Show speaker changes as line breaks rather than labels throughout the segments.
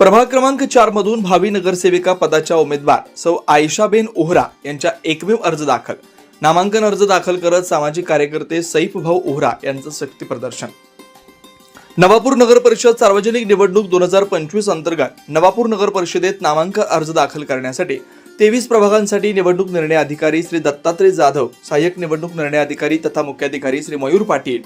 प्रभाग क्रमांक चार मधून भावी नगरसेविका पदाच्या उमेदवार सौ आयशाबेन ओहरा यांच्या एकमेव अर्ज दाखल. नामांकन अर्ज दाखल करत सामाजिक कार्यकर्ते सैफ भाऊ ओहरा यांचं शक्ती प्रदर्शन. नवापूर नगर परिषद सार्वजनिक निवडणूक दोन हजार पंचवीस अंतर्गत नवापूर नगर परिषदेत नामांकन अर्ज दाखल करण्यासाठी तेवीस प्रभागांसाठी निवडणूक निर्णय अधिकारी श्री दत्तात्रय जाधव सहाय्यक निवडणूक निर्णय अधिकारी तथा मुख्याधिकारी श्री मयूर पाटील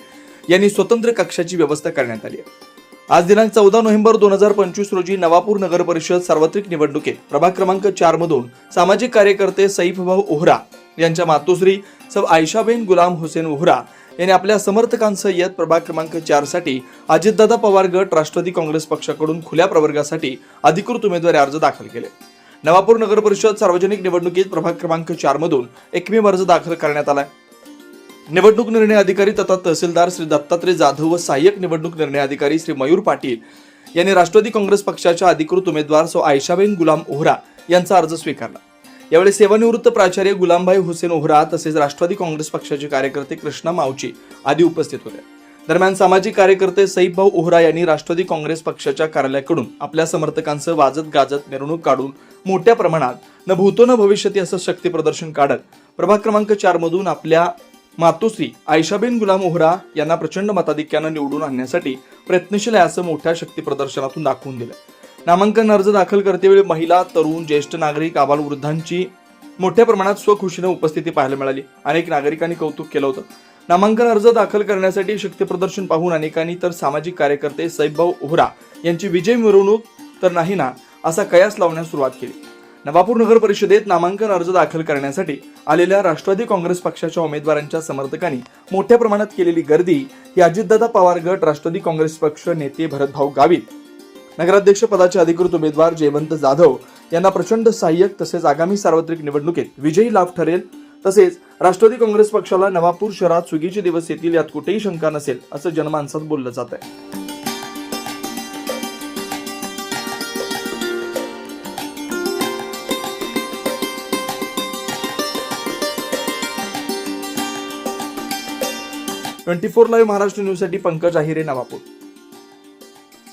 यांनी स्वतंत्र कक्षाची व्यवस्था करण्यात आली आहे. आज दिनांक चौदा नोव्हेंबर दोन हजार पंचवीस रोजी नवापूर नगर परिषद सार्वत्रिक निवडणुकीत प्रभाग क्रमांक चार मधून सामाजिक कार्यकर्ते सईफभाऊ ओहरा यांच्या मातोश्री सब आयशाबेन गुलाम हुसेन ओहरा यांनी आपल्या समर्थकांसह येत प्रभाग क्रमांक चारसाठी अजितदादा पवार गट राष्ट्रवादी काँग्रेस पक्षाकडून खुल्या प्रवर्गासाठी अधिकृत उमेदवारी अर्ज दाखल केले. नवापूर नगर परिषद सार्वजनिक निवडणुकीत प्रभाग क्रमांक चार मधून एकमेव अर्ज दाखल करण्यात आलाय. निवडणूक निर्णय अधिकारी तथा तहसीलदार श्री दत्तात्रय जाधव व सहाय्यक निवडणूक निर्णय अधिकारी श्री मयूर पाटील यांनी राष्ट्रवादी काँग्रेस पक्षाच्या अधिकृत उमेदवार सो आयशाबेन गुलाम ओहरा यांचा अर्ज स्वीकारला. यावेळी सेवानिवृत्त प्राचार्य गुलामभाई हुसेन ओहरा तसेच राष्ट्रवादी काँग्रेस पक्षाचे कार्यकर्ते कृष्णा मावची आदी उपस्थित होते. दरम्यान सामाजिक कार्यकर्ते सईभाऊ ओहरा यांनी राष्ट्रवादी काँग्रेस पक्षाच्या कार्यालयाकडून आपल्या समर्थकांचं वाजत गाजत मिरवणूक काढून मोठ्या प्रमाणात न भूतो न भविष्यती असं शक्ती प्रदर्शन काढत प्रभाग क्रमांक चार मधून आपल्या मातोश्री आयशाबेन गुलाम ओहरा यांना प्रचंड मताधिक्यानं निवडून आणण्यासाठी प्रयत्नशील आहे असं मोठ्या शक्ती प्रदर्शनातून दाखवून दिलं. नामांकन अर्ज दाखल करतेवेळी महिला तरुण ज्येष्ठ नागरिक आबालवृद्धांची मोठ्या प्रमाणात स्वखुशीनं उपस्थिती पाहायला मिळाली. अनेक नागरिकांनी कौतुक केलं होतं. नामांकन अर्ज दाखल करण्यासाठी शक्तीप्रदर्शन पाहून अनेकांनी तर सामाजिक कार्यकर्ते सैभव ओहरा यांची विजय मिरवणूक तर नाही ना असा कयास लावण्यास सुरुवात केली. नवापूर नगर परिषदेत नामांकन अर्ज दाखल करण्यासाठी आलेल्या राष्ट्रवादी काँग्रेस पक्षाच्या उमेदवारांच्या समर्थकांनी मोठ्या प्रमाणात केलेली गर्दी ही अजितदादा पवार गट राष्ट्रवादी काँग्रेस पक्ष नेते भरतभाऊ गावित नगराध्यक्ष पदाचे अधिकृत उमेदवार जयवंत जाधव यांना प्रचंड सहाय्यक तसेच आगामी सार्वत्रिक निवडणुकीत विजयी लाभ ठरेल. तसेच राष्ट्रवादी काँग्रेस पक्षाला नवापूर शहरात सुगीचे दिवस येतील यात कुठेही शंका नसेल असं जनमानसात बोललं जात आहे ट्वेंटी फोर लाईव्ह महाराष्ट्र न्यूजसाठी पंकज आहिरे नवापूर.